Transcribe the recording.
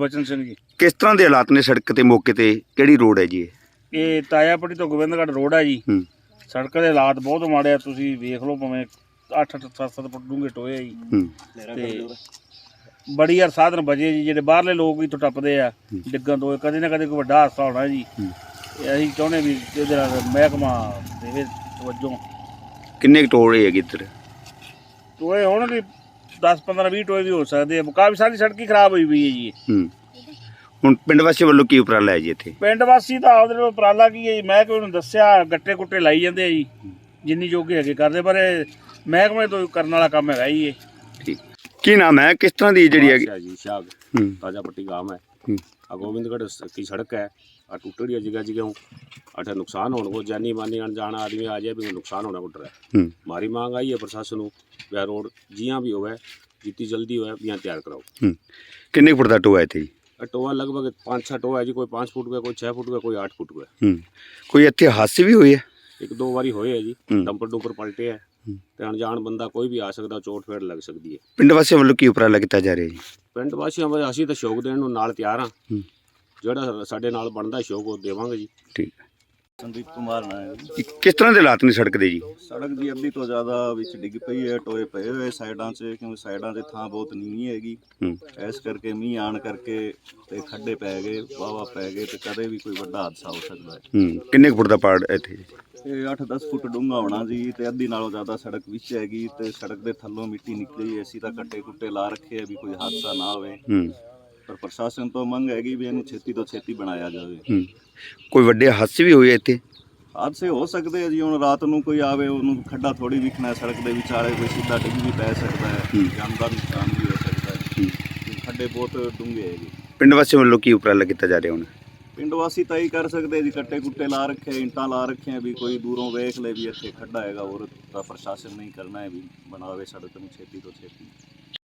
ਗੁਰਬਚਨ ਸਿੰਘ ਜੀ। ਕਿਸ ਤਰ੍ਹਾਂ ਦੇ ਹਾਲਾਤ ਨੇ ਸੜਕ ਤੇ ਮੌਕੇ ਤੇ? ਕਿਹੜੀ ਰੋਡ ਹੈ ਜੀ ਇਹ? ਇਹ ਤਾਇਆਪੜੀ ਤੋਂ ਗੋਬਿੰਦਗੜ੍ਹ ਰੋਡ ਹੈ ਜੀ। ਹੂੰ। ਸੜਕ ਦੇ ਹਾਲਾਤ ਬਹੁਤ ਮਾੜੇ ਆ ਤੁਸੀਂ ਵੇਖ ਲਓ ਭਾਵੇਂ 8 8 7 7 ਫੁੱਟ ਡੂੰਘੇ ਟੋਏ ਆ ਜੀ। ਹੂੰ। ਤੇ ਬੜੀ ਯਾਰ ਸਾਧਨ ਬਜੇ ਜੀ ਜਿਹੜੇ ਬਾਹਰਲੇ ਲੋਕ ਵੀ ਤੋਂ ਟੱਪਦੇ ਆ ਹੂੰ। ਡਿੱਗਣ ਤੋਂ ਕਦੇ ਨਾ ਕਦੇ ਕੋਈ ਵੱਡਾ ਹਾਦਸਾ ਹੋਣਾ ਜੀ। ਅਸੀਂ ਚਾਹੁੰਦੇ ਵੀ ਇਹਦੇ ਨਾਲ ਮਹਿਕਮਾ ਦੇਵੇ ਤਵੱਜੋ ਕਿੰਨੇ ਟੋੜੇ ਹੈਗੇ ਇੱਧਰ? ਟੋਏ ਹੁਣ ਵੀ 10 15 20 ਟੋਏ ਵੀ ਹੋ ਸਕਦੇ ਆ ਕਾਫੀ ਸਾਰੀ ਸੜਕ ਖਰਾਬ ਹੋਈ ਪਈ ਹੈ ਜੀ। ਹੁਣ ਪਿੰਡ ਵਾਸੀ ਵੱਲੋਂ ਕੀ ਉਪਰਾਲਾ ਹੈ ਜੀ ਇੱਥੇ? ਪਿੰਡ ਵਾਸੀ ਤਾਂ ਆਪਦੇ ਵੱਲੋਂ ਉਪਰਾਲਾ ਕੀ ਹੈ ਜੀ? ਮੈਂ ਕੋਈ ਨੂੰ ਦੱਸਿਆ ਗੱਟੇ ਕੁੱਟੇ ਲਾਈ ਜਾਂਦੇ ਆ ਜੀ। ਜਿੰਨੀ ਜੋਗੇ ਹੈਗੇ ਕਰਦੇ ਪਰ ਇਹ ਮਹਿਕਮੇ ਤੋਂ ਕਰਨ ਵਾਲਾ ਕੰਮ ਹੈਗਾ ਜੀ ਇਹ। ਕੀ ਨਾਮ ਹੈ? ਕਿਸ ਤਰ੍ਹਾਂ ਦੀ ਜਿਹੜੀ ਹੈਗੀ? ਜੀ ਸ਼ਾਗ ਤਾਜਾ ਪੱਟੀ ਗਾਮ ਹੈ। આ ગોવિંદગઢ કી સડક है और टूट रही है जगह जगह अठे नुकसान होने को जानी मानी अनजान आदमी आ जाए भी नुकसान होने को डर है हमारी मांग आई है प्रशासन को रोड जिया भी होवे जितनी जल्दी होवे यहाँ तैयार कराओ कितने फुट का टोआ थी टोआ लगभग पाँच छः टोआ है जी कोई पाँच फुट का कोई छः फुट का कोई आठ फुट का कोई इतने हादसे भी हुई है एक दो बारी हुए है जी डंपर डुपर पलटे है ਤੇ ਅਣਜਾਣ ਬੰਦਾ ਕੋਈ ਵੀ ਆ ਸਕਦਾ ਚੋਟ ਫੇੜ ਲੱਗ ਸਕਦੀ ਹੈ। ਪਿੰਡ ਵਾਸੀਆਂ ਵੱਲੋਂ ਕੀ ਉਪਰਾਲਾ ਕੀਤਾ ਜਾ ਰਿਹਾ ਜੀ? ਪਿੰਡ ਵਾਸੀਆਂ ਵੱਲੋਂ ਅਸੀਂ ਤਾਂ ਸ਼ੌਕ ਦੇਣ ਨੂੰ ਨਾਲ ਤਿਆਰ ਹਾਂ। ਹੂੰ। ਜਿਹੜਾ ਸਾਡੇ ਨਾਲ ਬਣਦਾ ਸ਼ੌਕ ਉਹ ਦੇਵਾਂਗੇ ਜੀ। ਠੀਕ। ਸੰਦੀਪ ਕੁਮਾਰ ਨਾਮ ਹੈ ਜੀ। ਕਿਸ ਤਰ੍ਹਾਂ ਦੇ ਹਾਲਾਤ ਨੇ ਸੜਕ ਦੇ ਜੀ? ਸੜਕ ਦੀ ਅੱਧੀ ਤੋਂ ਜ਼ਿਆਦਾ ਵਿੱਚ ਡਿੱਗ ਪਈ ਹੈ ਟੋਏ ਪਏ ਹੋਏ ਸਾਈਡਾਂ 'ਚ ਕਿਉਂਕਿ ਸਾਈਡਾਂ 'ਤੇ ਥਾਂ ਬਹੁਤ ਨੀਵੀਂ ਹੈਗੀ। ਹੂੰ। ਇਸ ਕਰਕੇ ਮੀਂਹ ਆਣ ਕਰਕੇ ਤੇ ਖੱਡੇ ਪੈ ਗਏ ਵਾਵਾ ਪੈ ਗਏ ਤੇ ਕਦੇ ਵੀ ਕੋਈ ਵੱਡਾ ਹਾਦਸਾ ਹੋ ਸਕਦਾ ਹੈ। ਹੂੰ ਕਿੰਨੇ ਕੁ ਫੁੱਟ ਦਾ ਪਾੜ ਇੱਥੇ? ਜੀ? ਇਹ 8-10 ਫੁੱਟ ਡੂੰਘਾ ਹੋਣਾ ਜੀ ਤੇ ਅੱਧੀ ਨਾਲੋਂ ਜ਼ਿਆਦਾ ਸੜਕ ਵਿੱਚ ਹੈਗੀ ਤੇ ਸੜਕ ਦੇ ਥੱਲੋਂ ਮਿੱਟੀ ਨਿਕਲੀ ਹੈ। ਅਸੀਂ ਤਾਂ ਕੱਟੇ ਕੁੱਟੇ ਲਾ ਰੱਖੇ ਆ ਵੀ ਕੋਈ ਹਾਦਸਾ ਨਾ ਹੋਵੇ। ਹੂੰ। ਪਰ ਪ੍ਰਸ਼ਾਸਨ ਤੋਂ ਮੰਗ ਹੈਗੀ ਵੀ ਇਹਨੂੰ ਛੇਤੀ ਤੋਂ ਛੇਤੀ ਬਣਾਇਆ ਜਾਵੇ। ਹੂੰ। ਕੋਈ ਵੱਡੇ ਹਾਦਸੇ ਵੀ ਹੋਏ ਇੱਥੇ? ਹਾਦਸੇ ਹੋ ਸਕਦੇ ਆ ਜੀ ਹੁਣ ਰਾਤ ਨੂੰ ਕੋਈ ਆਵੇ ਉਹਨੂੰ ਖੱਡਾ ਥੋੜੀ ਵਿਖਣਾ ਹੈ ਸੜਕ ਦੇ ਵਿਚਾਲੇ ਕੋਈ ਸਿੱਧਾ ਡਿੱਗ ਵੀ ਪੈ ਸਕਦਾ ਹੈ ਹੂੰ। ਜਾਨ ਦਾ ਨੁਕਸਾਨ ਵੀ ਹੋ ਸਕਦਾ ਹੈ। ਖੱਡੇ ਬਹੁਤ ਡੂੰਘੇ ਹੈ ਜੀ। ਪਿੰਡ ਵਾਸੀਆਂ ਵੱਲੋਂ ਕੀ ਉਪਰਾਲਾ ਕੀਤਾ ਜਾ ਰਿਹਾ ਹੁਣ? ਪਿੰਡ ਵਾਸੀ ਤਾਂ ਹੀ ਕਰ ਸਕਦੇ ਜੀ ਕੱਟੇ ਕੁੱਟੇ ਲਾ ਰੱਖੇ ਇੰਟਾਂ ਲਾ ਰੱਖੇ ਵੀ ਕੋਈ ਦੂਰੋਂ ਵੇਖ ਲੈ ਵੀ ਇੱਥੇ ਖੱਡਾ ਹੈਗਾ ਹੋਰ ਤਾਂ ਪ੍ਰਸ਼ਾਸਨ ਨਹੀਂ ਕਰਨਾ ਹੈ ਵੀ ਬਣਾਵੇ ਸੜਕ ਨੂੰ ਛੇਤੀ ਤੋਂ ਛੇਤੀ।